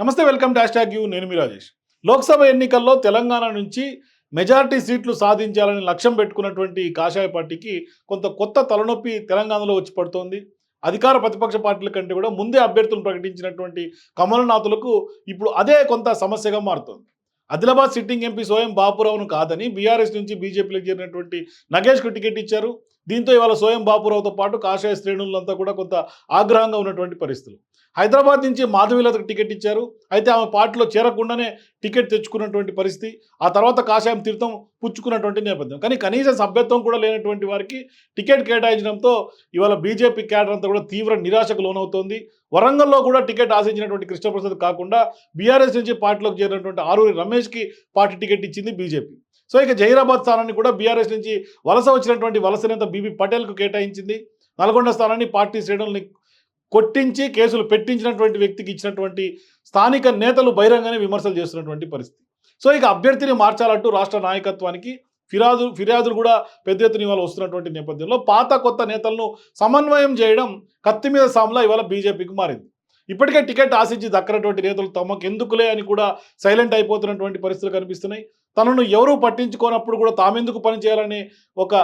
నమస్తే welcome dash tag you. నేను మీ రాజేష్. లోక్సభ ఎన్నికల్లో తెలంగాణ నుంచి మెజారిటీ సీట్లు సాధించాలని లక్ష్యం పెట్టుకున్నటువంటి కాషాయ పార్టీకి కొంత కొత్త తలనొప్పి తెలంగాణలో వచ్చి పడుతోంది. అధికార ప్రతిపక్ష పార్టీల కంటే కూడా ముందే అభ్యర్థులు ప్రకటించినటువంటి కమలనాథులకు ఇప్పుడు అదే కొంత సమస్యగా మారుతోంది. ఆదిలాబాద్ సిట్టింగ్ ఎంపీ సోయం బాపురావును కాదని బీఆర్ఎస్ నుంచి బీజేపీలకు చేరినటువంటి నగేష్కు టికెట్ ఇచ్చారు. దీంతో ఇవాళ సోయం బాపురావుతో పాటు కాషాయ శ్రేణులంతా కూడా కొంత ఆగ్రహంగా ఉన్నటువంటి పరిస్థితులు. హైదరాబాద్ నుంచి మాధవీలతకు టికెట్ ఇచ్చారు. అయితే ఆమె పార్టీలో చేరకుండానే టికెట్ తెచ్చుకున్నటువంటి పరిస్థితి ఆ తర్వాత కాషాయం తీర్థం పుచ్చుకున్నటువంటి నేపథ్యం. కానీ కనీసం సభ్యత్వం కూడా లేనటువంటి వారికి టికెట్ కేటాయించడంతో ఇవాళ బీజేపీ క్యాడర్ అంతా కూడా తీవ్ర నిరాశకు లోనవుతోంది. వరంగల్లో కూడా టికెట్ ఆశించినటువంటి కృష్ణప్రసాద్ కాకుండా బీఆర్ఎస్ నుంచి పార్టీలోకి చేరినటువంటి ఆరూరి రమేష్కి పార్టీ టికెట్ ఇచ్చింది బీజేపీ. సో ఇక జహీరాబాద్ స్థానాన్ని కూడా బీఆర్ఎస్ నుంచి వలస వచ్చినటువంటి వలస నేత బీబీ పటేల్కు కేటాయించింది. నల్గొండ స్థానాన్ని పార్టీ శ్రేణుల్ని కొట్టించి కేసులు పెట్టించినటువంటి వ్యక్తికి ఇచ్చినటువంటి స్థానిక నేతలు బహిరంగానే విమర్శలు చేస్తున్నటువంటి పరిస్థితి. సో ఇక అభ్యర్థిని మార్చాలంటూ రాష్ట్ర నాయకత్వానికి ఫిర్యాదు ఫిర్యాదులు కూడా పెద్ద ఎత్తున ఇవాళ వస్తున్నటువంటి నేపథ్యంలో పాత కొత్త నేతలను సమన్వయం చేయడం కత్తి మీద సామ్లా ఇవాళ బీజేపీకి మారింది. ఇప్పటికే టికెట్ ఆశించి దక్కనటువంటి నేతలు తమకు ఎందుకులే అని కూడా సైలెంట్ అయిపోతున్నటువంటి పరిస్థితులు కనిపిస్తున్నాయి. తనను ఎవరూ పట్టించుకోనప్పుడు కూడా తామెందుకు పనిచేయాలనే ఒక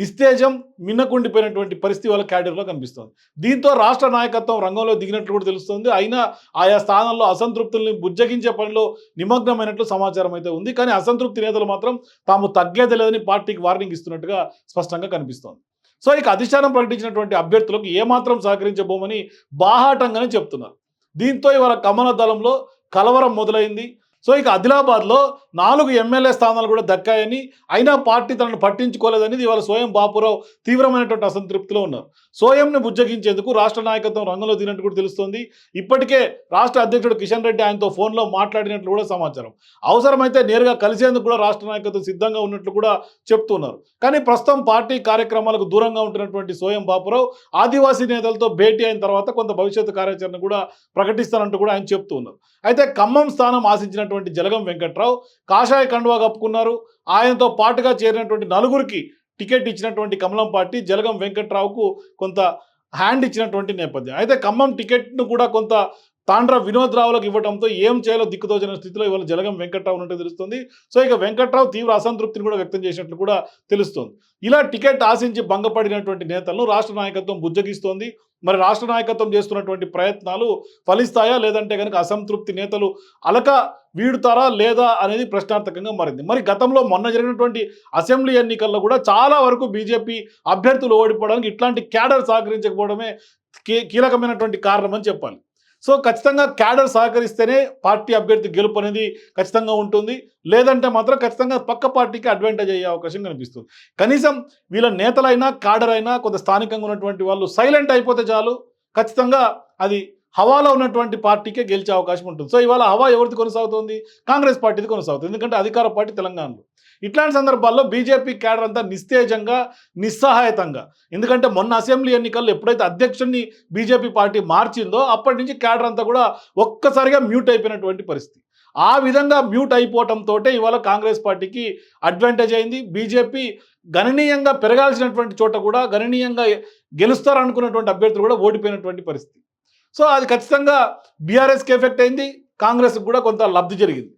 నిస్తేజం మిన్నకుండిపోయినటువంటి పరిస్థితి వాళ్ళ క్యాడర్లో కనిపిస్తుంది. దీంతో రాష్ట్ర నాయకత్వం రంగంలో దిగినట్లు కూడా తెలుస్తుంది. అయినా ఆయా స్థానాల్లో అసంతృప్తుల్ని బుజ్జగించే పనిలో నిమగ్నమైనట్లు సమాచారం అయితే ఉంది. కానీ అసంతృప్తి నేతలు మాత్రం తాము తగ్గేది లేదని పార్టీకి వార్నింగ్ ఇస్తున్నట్టుగా స్పష్టంగా కనిపిస్తోంది. సో ఇక అధిష్టానం ప్రకటించినటువంటి అభ్యర్థులకు ఏమాత్రం సహకరించబోమని బాహాటంగానే చెప్తున్నారు. దీంతో ఇవాళ కమల దళంలో కలవరం మొదలైంది. సో ఇక ఆదిలాబాద్లో నాలుగు ఎమ్మెల్యే స్థానాలు కూడా దక్కాయని అయినా పార్టీ తనను పట్టించుకోలేదని ఇవాళ స్వయం బాపురావు తీవ్రమైనటువంటి అసంతృప్తిలో ఉన్నారు. సోయంను బుజ్జగించేందుకు రాష్ట్ర నాయకత్వం రంగంలో దిగినట్టు కూడా తెలుస్తోంది. ఇప్పటికే రాష్ట్ర అధ్యక్షుడు కిషన్ రెడ్డి ఆయనతో ఫోన్లో మాట్లాడినట్లు కూడా సమాచారం. అవసరమైతే నేరుగా కలిసేందుకు కూడా రాష్ట్ర నాయకత్వం సిద్ధంగా ఉన్నట్లు కూడా చెప్తున్నారు. కానీ ప్రస్తుతం పార్టీ కార్యక్రమాలకు దూరంగా ఉంటున్నటువంటి సోయం బాపురావు ఆదివాసీ నేతలతో భేటీ అయిన తర్వాత కొంత భవిష్యత్తు కార్యాచరణ కూడా ప్రకటిస్తానంటూ కూడా ఆయన చెప్తూ ఉన్నారు. అయితే ఖమ్మం స్థానం ఆశించినటువంటి జలగం వెంకట్రావు కాషాయ కండువా కప్పుకున్నారు. ఆయనతో పాటుగా చేరినటువంటి నలుగురికి టికెట్ ఇచ్చినటువంటి కమలం పార్టీ జలగం వెంకట్రావుకు కొంత హ్యాండ్ ఇచ్చినటువంటి నేపథ్యం. అయితే ఖమ్మం టికెట్ను కూడా కొంత తాండ్ర వినోద్ రావులకు ఇవ్వడంతో ఏం చేయాలో దిక్కుతోచిన స్థితిలో ఇవాళ జలగం వెంకట్రావు ఉన్నట్టు తెలుస్తుంది. సో ఇక వెంకట్రావు తీవ్ర అసంతృప్తిని కూడా వ్యక్తం చేసినట్లు కూడా తెలుస్తోంది. ఇలా టికెట్ ఆశించి భంగపడినటువంటి నేతలను రాష్ట్ర నాయకత్వం బుజ్జగిస్తోంది. మరి రాష్ట్ర నాయకత్వం చేస్తున్నటువంటి ప్రయత్నాలు ఫలిస్తాయా? లేదంటే కనుక అసంతృప్తి నేతలు అలక వీడుతారా? లేదా అనేది ప్రశ్నార్థకంగా మారింది. మరి గతంలో మొన్న జరిగినటువంటి అసెంబ్లీ ఎన్నికల్లో కూడా చాలా వరకు బీజేపీ అభ్యర్థులు ఓడిపోవడానికి ఇట్లాంటి క్యాడర్ సహకరించకపోవడమే కీ- కీలకమైనటువంటి కారణం అని చెప్పాలి. సో ఖచ్చితంగా క్యాడర్ సహకరిస్తేనే పార్టీ అభ్యర్థి గెలుపు అనేది ఖచ్చితంగా ఉంటుంది. లేదంటే మాత్రం ఖచ్చితంగా పక్క పార్టీకి అడ్వాంటేజ్ అయ్యే అవకాశం కనిపిస్తుంది. కనీసం వీళ్ళ నేతలైనా క్యాడర్ అయినా కొంత స్థానికంగా ఉన్నటువంటి వాళ్ళు సైలెంట్ అయిపోతే చాలు. ఖచ్చితంగా అది హవాలో ఉన్నటువంటి పార్టీకే గెలిచే అవకాశం ఉంటుంది. సో ఇవాళ హవా ఎవరిది కొనసాగుతుంది? కాంగ్రెస్ పార్టీది కొనసాగుతుంది. ఎందుకంటే అధికార పార్టీ తెలంగాణలో. ఇట్లాంటి సందర్భాల్లో బీజేపీ క్యాడర్ అంతా నిస్తేజంగా నిస్సహాయతంగా. ఎందుకంటే మొన్న అసెంబ్లీ ఎన్నికల్లో ఎప్పుడైతే అధ్యక్షుడిని బీజేపీ పార్టీ మార్చిందో అప్పటి నుంచి క్యాడర్ అంతా కూడా ఒక్కసారిగా మ్యూట్ అయిపోయినటువంటి పరిస్థితి. ఆ విధంగా మ్యూట్ అయిపోవటంతో ఇవాళ కాంగ్రెస్ పార్టీకి అడ్వాంటేజ్ అయింది. బీజేపీ గణనీయంగా పెరగాల్సినటువంటి చోట కూడా గణనీయంగా గెలుస్తారనుకున్నటువంటి అభ్యర్థులు కూడా ఓడిపోయినటువంటి పరిస్థితి. సో అది ఖచ్చితంగా బీఆర్ఎస్కి ఎఫెక్ట్ అయింది కాంగ్రెస్కి కూడా కొంత లబ్ధి జరిగింది.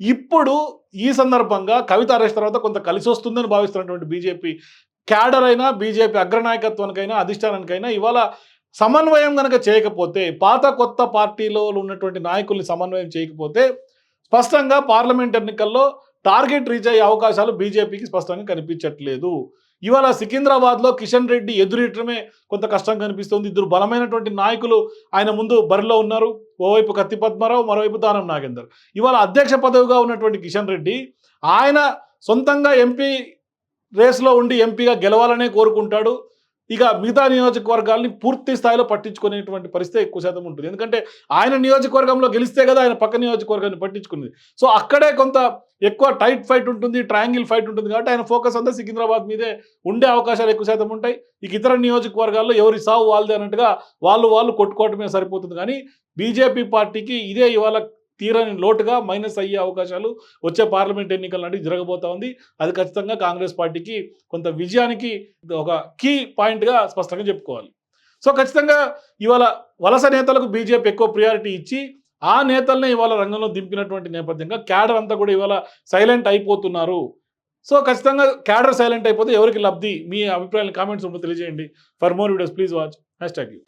ఇప్పుడు ఈ సందర్భంగా కవిత అరెస్ట్ తర్వాత కొంత కలిసి వస్తుందని భావిస్తున్నటువంటి బీజేపీ క్యాడర్ అయినా బీజేపీ అగ్రనాయకత్వానికైనా అధిష్టానానికైనా ఇవాళ సమన్వయం కనుక చేయకపోతే పాత కొత్త పార్టీలో ఉన్నటువంటి నాయకుల్ని సమన్వయం చేయకపోతే స్పష్టంగా పార్లమెంట్ ఎన్నికల్లో టార్గెట్ రీచ్ అయ్యే అవకాశాలు బీజేపీకి స్పష్టంగా కనిపించట్లేదు. ఇవాళ సికింద్రాబాద్లో కిషన్ రెడ్డి ఎదురీయటమే కొంత కష్టం కనిపిస్తుంది. ఇద్దరు బలమైనటువంటి నాయకులు ఆయన ముందు బరిలో ఉన్నారు. ఓవైపు కత్తి పద్మారావు మరోవైపు దానం నాగేందర్. ఇవాళ అధ్యక్ష పదవిగా ఉన్నటువంటి కిషన్ రెడ్డి ఆయన సొంతంగా ఎంపీ రేస్లో ఉండి ఎంపీగా గెలవాలనే కోరుకుంటాడు. ఇక మిగతా నియోజకవర్గాల్ని పూర్తి స్థాయిలో పట్టించుకునేటువంటి పరిస్థితి ఎక్కువ శాతం ఉంటుంది. ఎందుకంటే ఆయన నియోజకవర్గంలో గెలిస్తే కదా ఆయన పక్క నియోజకవర్గాన్ని పట్టించుకుంది. సో అక్కడే కొంత ఎక్కువ టైట్ ఫైట్ ఉంటుంది ట్రయాంగిల్ ఫైట్ ఉంటుంది కాబట్టి ఆయన ఫోకస్ అంతా సికింద్రాబాద్ మీదే ఉండే అవకాశాలు ఎక్కువ శాతం ఉంటాయి. ఇక ఇతర నియోజకవర్గాల్లో ఎవరి సావు వాళ్ళదే అన్నట్టుగా వాళ్ళు వాళ్ళు కొట్టుకోవటమే సరిపోతుంది. కానీ బీజేపీ పార్టీకి ఇదే ఇవాళ తీరని లోటుగా మైనస్ అయ్యే అవకాశాలు వచ్చే పార్లమెంట్ ఎన్నికల నాటికి జరగబోతా ఉంది. అది ఖచ్చితంగా కాంగ్రెస్ పార్టీకి కొంత విజయానికి ఒక కీ పాయింట్గా స్పష్టంగా చెప్పుకోవాలి. సో ఖచ్చితంగా ఇవాళ వలస నేతలకు బీజేపీ ఎక్కువ ప్రియారిటీ ఇచ్చి ఆ నేతల్ని ఇవాళ రంగంలో దింపినటువంటి నేపథ్యంగా క్యాడర్ అంతా కూడా ఇవాళ సైలెంట్ అయిపోతున్నారు. సో ఖచ్చితంగా క్యాడర్ సైలెంట్ అయిపోతే ఎవరికి లబ్ధి? మీ అభిప్రాయాలు కామెంట్స్ ఉంటుంది తెలియజేయండి. For more videos please watch hashtag U